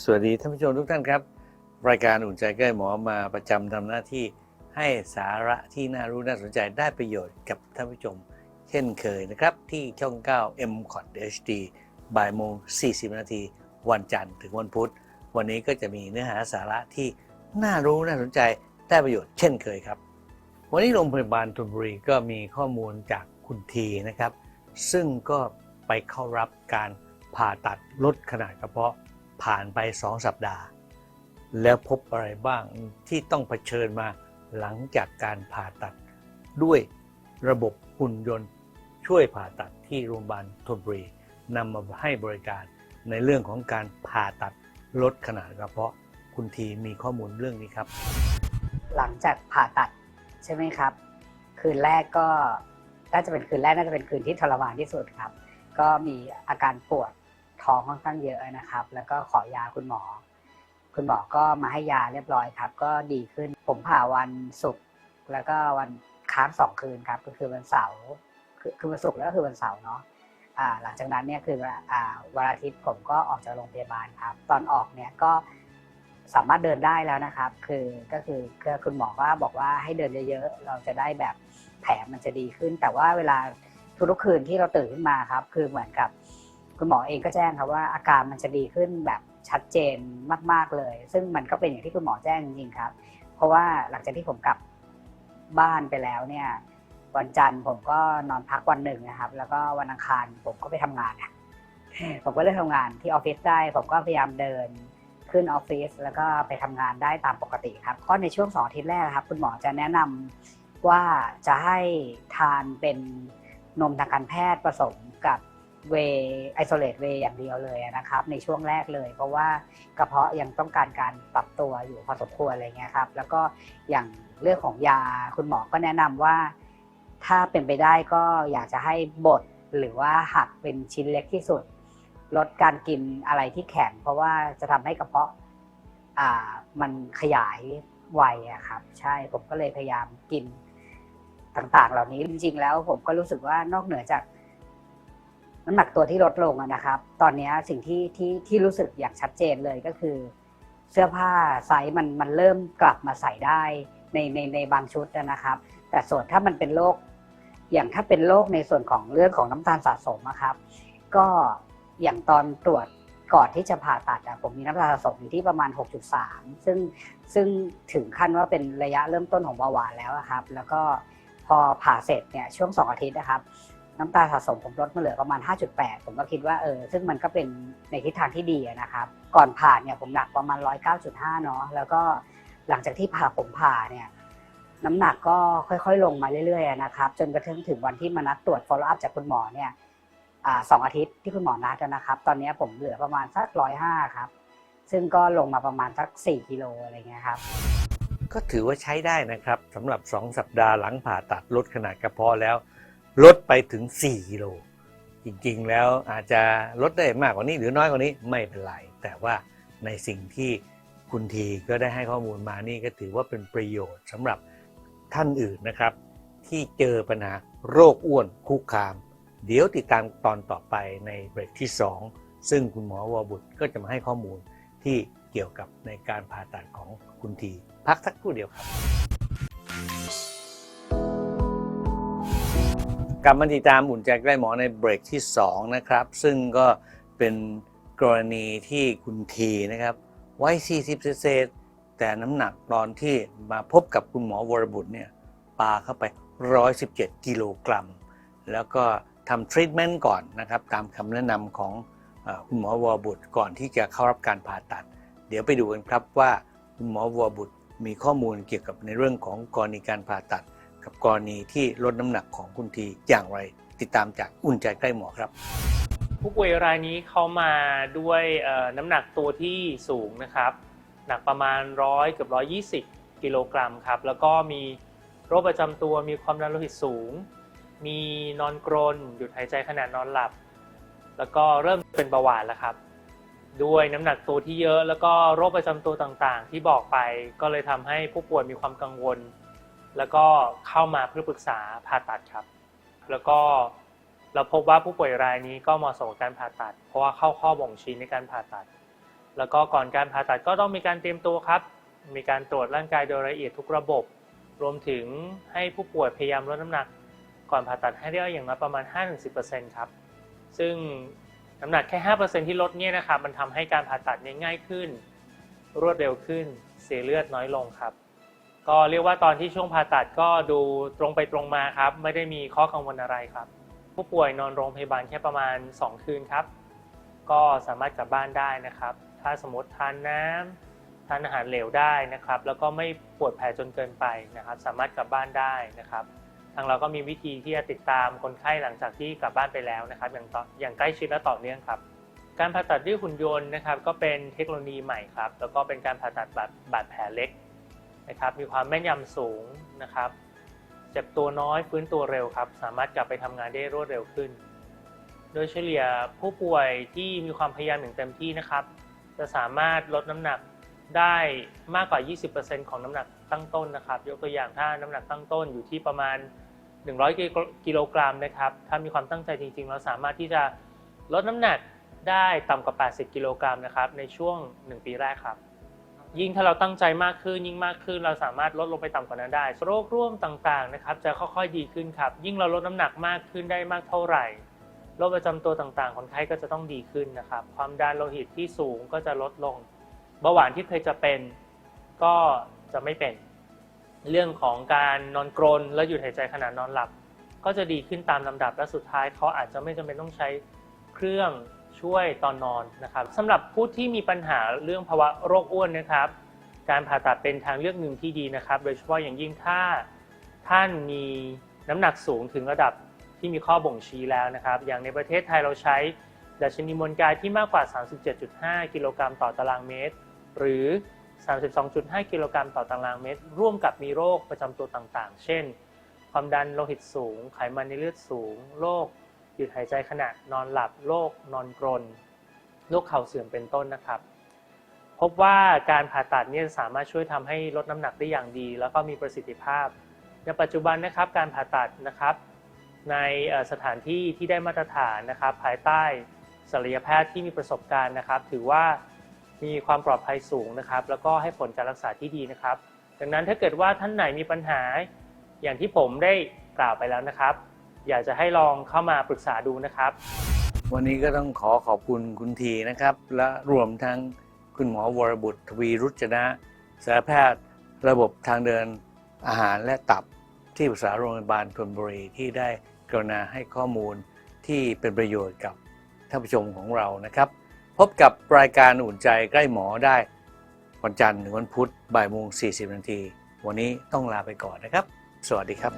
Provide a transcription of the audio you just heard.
สวัสดีท่านผู้ชมทุกท่านครับ รายการอุ่นใจใกล้หมอมาประจำทำหน้าที่ให้สาระที่น่ารู้น่าสนใจได้ประโยชน์กับท่านผู้ชม เช่นเคยนะครับ ที่ช่อง 9 m c o t HD บ่ายโมง 40 นาทีวันจันทร์ถึงวันพุธ วันนี้ก็จะมีเนื้อหาสาระที่น่ารู้น่าสนใจได้ประโยชน์เช่นเคยครับ วันนี้โรงพยาบาลธนบุรีก็มีข้อมูลจากคุณทีนะครับ ซึ่งก็ไปเข้ารับการผ่าตัดลดขนาดกระเพาะ ผ่านไป2สัปดาห์ แล้วพบอะไรบ้างที่ต้องเผชิญมาหลังจากการผ่าตัด ด้วยระบบหุ่นยนต์ช่วยผ่าตัดที่โรงพยาบาลธนบุรีนำมาให้บริการในเรื่องของการผ่าตัดลดขนาดกระเพาะคุณทีมีข้อมูลเรื่องนี้ครับ หลังจากผ่าตัดใช่ไหมครับ คืนแรกก็น่าจะเป็นคืนแรกน่าจะเป็นคืนที่ทรมานที่สุดครับ ก็มีอาการปวด ท้องค่อนข้างเยอะนะครับ แล้วก็ขอยาคุณหมอ คุณหมอก็มาให้ยาเรียบร้อยครับ ก็ดีขึ้นผมผ่าวันศุกร์แล้วก็วันค้างสองคืนครับ ก็คือวันเสาร์คือคือวันศุกร์แล้วก็คือวันเสาร์เนาะหลังจากนั้นเนี่ยคือวันอาทิตย์ผมก็ออกจากโรงพยาบาลครับ ตอนออกเนี่ยก็สามารถเดินได้แล้วนะครับ คือก็คือคือคุณหมอก็บอกว่าให้เดินเยอะๆ เราจะได้แบบแผลมันจะดีขึ้น แต่ว่าเวลาทุกๆคืนที่เราตื่นขึ้นมาครับ คือเหมือนกับ คุณหมอเองก็แจ้งครับว่าอาการมันจะดีขึ้นแบบชัดเจนมาก ๆเลย ซึ่งมันก็เป็นอย่างที่คุณหมอแจ้งจริงๆครับ เพราะว่าหลังจากที่ผมกลับบ้านไปแล้วเนี่ย วันจันทร์ผมก็นอนพักวันหนึ่งนะครับ แล้วก็วันอังคารผมก็ไปทำงานผมก็เลยทำงานที่ออฟฟิศได้ ผมก็พยายามเดินขึ้นออฟฟิศแล้วก็ไปทำงานได้ตามปกติครับก็ในช่วงสองอาทิตย์แรกครับ คุณหมอจะแนะนำว่าจะให้ทานเป็นนมทางการแพทย์ผสมกับ เวไอโซเลตเวอย่างเดียวเลยนะครับ ในช่วงแรกเลย เพราะว่ากระเพาะยังต้องการการปรับตัวอยู่พอสมควรอะไรเงี้ยครับ แล้วก็อย่างเรื่องของยาคุณหมอก็แนะนำว่า ถ้าเป็นไปได้ก็อยากจะให้บดหรือว่าหักเป็นชิ้นเล็กที่สุด ลดการกินอะไรที่แข็ง เพราะว่าจะทำให้กระเพาะอ่ามันขยายไวอะครับ ใช่ผมก็เลยพยายามกินต่างๆ เหล่านี้จริงๆ แล้วผมก็รู้สึกว่านอกเหนือจาก น้ำหนักตัวที่ลดลงนะครับ ตอนนี้สิ่งที่ที่ที่รู้สึกอย่างชัดเจนเลยก็คือ เสื้อผ้าไซส์มันมันเริ่มกลับมาใส่ได้ในในในบางชุดนะครับ แต่ส่วนถ้ามันเป็นโรคอย่างถ้าเป็นโรคในส่วนของเรื่องของน้ำตาลสะสมอะครับ ก็อย่างตอนตรวจก่อนที่จะผ่าตัดผมมีน้ำตาลสะสมอยู่ที่ประมาณ 6.3 ซึ่งซึ่งถึงขั้นว่าเป็นระยะเริ่มต้นของเบาหวานแล้วครับ แล้วก็พอผ่าเสร็จเนี่ยช่วง 2 อาทิตย์นะครับ น้ำตาสะสมผมลดมาเหลือประมาณ 5.8 ผมก็คิดว่าเออซึ่งมันก็เป็นในทิศทางที่ดีนะครับ ก่อนผ่าเนี่ยผมหนักประมาณ 109.5 เนาะแล้วก็หลังจากที่ผ่าผมผ่าเนี่ยน้ำหนักก็ค่อยๆ ลงมาเรื่อยๆนะครับจนกระทั่งถึงวันที่มานัดตรวจ follow up จากคุณหมอเนี่ยอสองอาทิตย์ที่คุณหมอนัดนะครับ ตอนนี้ผมเหลือประมาณสักร้อยห้าครับ ซึ่งก็ลงมาประมาณสักสี่กิโลอะไรเงี้ยครับ ก็ถือว่าใช้ได้นะครับสำหรับ 2 สัปดาห์หลังผ่าตัดลดขนาดกระเพาะแล้ว ลดไปถึง 4 กิโล จริงๆ แล้วอาจจะลดได้มากกว่านี้หรือน้อยกว่านี้ไม่เป็นไร แต่ว่าในสิ่งที่คุณทีก็ได้ให้ข้อมูลมานี่ก็ถือว่าเป็นประโยชน์สำหรับท่านอื่นนะครับ ที่เจอปัญหาโรคอ้วนคุกคาม เดี๋ยวติดตามตอนต่อไปในเบรกที่ 2 ซึ่งคุณหมอวรบุตรก็จะมาให้ข้อมูลที่เกี่ยวกับในการผ่าตัดของคุณที พักสักครู่เดียวครับ กลับมาติดตามอุ่นใจใกล้หมอในเบรกที่ 2 นะครับ ซึ่งก็เป็นกรณีที่คุณทีนะครับวัย40 เศษ แต่น้ำหนักตอนที่มาพบกับคุณหมอวรบุตรเนี่ยปาเข้าไป 117 กิโลกรัม แล้วก็ทำทรีทเมนต์ก่อนนะครับ ตามคำแนะนำของอคุณหมอวรบุตรก่อนที่จะเข้ารับการผ่าตัด เดี๋ยวไปดูกันครับว่าคุณหมอวรบุตรมีข้อมูลเกี่ยวกับในเรื่องของกรณีการผ่าตัด กับกรณีที่ลดน้ำหนักของคุณทีอย่างไร ติดตามจากอุ่นใจใกล้หมอครับ ผู้ป่วยรายนี้เขามาด้วยเอ่อน้ำหนักตัวที่สูงนะครับ หนักประมาณร้อยเกือบร้อยยี่สิบกิโลกรัมครับ แล้วก็มีโรคประจำตัวมีความดันโลหิตสูง มีนอนกรนหยุดหายใจขณะนอนหลับ แล้วก็เริ่มเป็นเบาหวานแล้วครับ ด้วยน้ำหนักตัวที่เยอะ แล้วก็โรคประจำตัวต่างๆ ที่บอกไปก็เลยทำให้ผู้ป่วยมีความกังวล แล้วก็เข้ามาเพื่อปรึกษาผ่าตัดครับ แล้วก็เราพบว่าผู้ป่วยรายนี้ก็เหมาะสมกับการผ่าตัด เพราะว่าเข้าข้อบ่งชี้ในการผ่าตัด แล้วก็ก่อนการผ่าตัดก็ต้องมีการเตรียมตัวครับ มีการตรวจร่างกายโดยละเอียดทุกระบบ รวมถึงให้ผู้ป่วยพยายามลดน้ำหนัก ก่อนผ่าตัดให้ได้อย่างน้อยประมาณ 5-10%ครับ ซึ่งน้ำหนักแค่ 5%ที่ลดเนี่ยนะครับมันทำให้การผ่าตัดนี่ยง่ายขึ้น รวดเร็วขึ้น เสียเลือดน้อยลงครับ ก็เรียกว่าตอนที่ช่วงผ่าตัดก็ดูตรงไปตรงมาครับ ไม่ได้มีข้อกังวลอะไรครับ ผู้ป่วยนอนโรงพยาบาลแค่ประมาณ 2 คืนครับ ก็สามารถกลับบ้านได้นะครับ ถ้าสมมติทานน้ำทานอาหารเหลวได้นะครับ แล้วก็ไม่ปวดแผลจนเกินไปนะครับ สามารถกลับบ้านได้นะครับ ทางเราก็มีวิธีที่จะติดตามคนไข้หลังจากที่กลับบ้านไปแล้วนะครับ อย่างต่ออย่างใกล้ชิดและต่อเนื่องครับ การผ่าตัดด้วยหุ่นยนต์นะครับ ก็เป็นเทคโนโลยีใหม่ครับ แล้วก็เป็นการผ่าตัดแบบบาดแผลเล็ก นะครับ มีความแม่นยำสูงนะครับ เจ็บตัวน้อยฟื้นตัวเร็วครับ สามารถกลับไปทำงานได้รวดเร็วขึ้น โดยเฉลี่ยผู้ป่วยที่มีความพยายามอย่างเต็มที่นะครับ จะสามารถลดน้ำหนักได้มากกว่า 20%ของน้ำหนักตั้งต้นนะครับ ยกตัวอย่างถ้าน้ำหนักตั้งต้นอยู่ที่ประมาณ 100 กิโลกรัมนะครับ ถ้ามีความตั้งใจจริง ๆ เราสามารถที่จะลดน้ำหนักได้ต่ำกว่า 80 กิโลกรัมนะครับ ในช่วง 1 ปีแรกครับ ยิ่งถ้าเราตั้งใจมากขึ้นยิ่งมากขึ้น เราสามารถลดลงไปต่ำกว่านั้นได้ โรคร่วมต่างๆนะครับจะค่อยๆดีขึ้นครับ ยิ่งเราลดน้ำหนักมากขึ้นได้มากเท่าไหร่โรคประจำตัวต่างๆ คนไข้ก็จะต้องดีขึ้นนะครับ ความดันโลหิตที่สูงก็จะลดลงเบาหวานที่เคยจะเป็นก็จะไม่เป็น เรื่องของการนอนกรนและหยุดหายใจขณะนอนหลับ ก็จะดีขึ้นตามลำดับและสุดท้ายเขาอาจจะไม่จำเป็นต้องใช้เครื่อง ช่วยตอนนอนนะครับสำหรับผู้ที่มีปัญหาเรื่องภาวะโรคอ้วนนะครับ การผ่าตัดเป็นทางเลือกหนึ่งที่ดีนะครับ โดยเฉพาะอย่างยิ่งถ้าท่านมีน้ำหนักสูงถึงระดับที่มีข้อบ่งชี้แล้วนะครับ อย่างในประเทศไทยเราใช้ดัชนีมวลกายที่มากกว่า 37.5 กิโลกรัมต่อตารางเมตร หรือ 32.5 กิโลกรัมต่อตารางเมตร ร่วมกับมีโรคประจำตัวต่างๆ เช่น ความดันโลหิตสูง ไขมันในเลือดสูง โรค ยุดหายใจขณะนอนหลับโรคนอนกรนโรคเข่าเสื่อมเป็นต้นนะครับ พบว่าการผ่าตัดเนี่ยสามารถช่วยทำให้ลดน้ำหนักได้อย่างดี แล้วก็มีประสิทธิภาพ ในปัจจุบันนะครับการผ่าตัดนะครับในสถานที่ที่ได้มาตรฐานนะครับภายใต้ศัลยแพทย์ที่มีประสบการณ์นะครับ ถือว่ามีความปลอดภัยสูงนะครับ แล้วก็ให้ผลการรักษาที่ดีนะครับ ดังนั้นถ้าเกิดว่าท่านไหนมีปัญหาอย่างที่ผมได้กล่าวไปแล้วนะครับ อยากจะให้ลองเข้ามาปรึกษาดูนะครับ วันนี้ก็ต้องขอขอบคุณคุณทีนะครับ และรวมทั้งคุณหมอวรบุตรทวีรุจนะสารแพทย์ระบบทางเดินอาหารและตับที่ปรึกษาโรงพยาบาลธนบุรีที่ได้กรุณาให้ข้อมูลที่เป็นประโยชน์กับท่านผู้ชมของเรานะครับ พบกับรายการอุ่นใจใกล้หมอได้ วันจันทร์ถึงวันพุธบ่ายโมง40นาทีวันนี้ต้องลาไปก่อนนะครับ สวัสดีครับ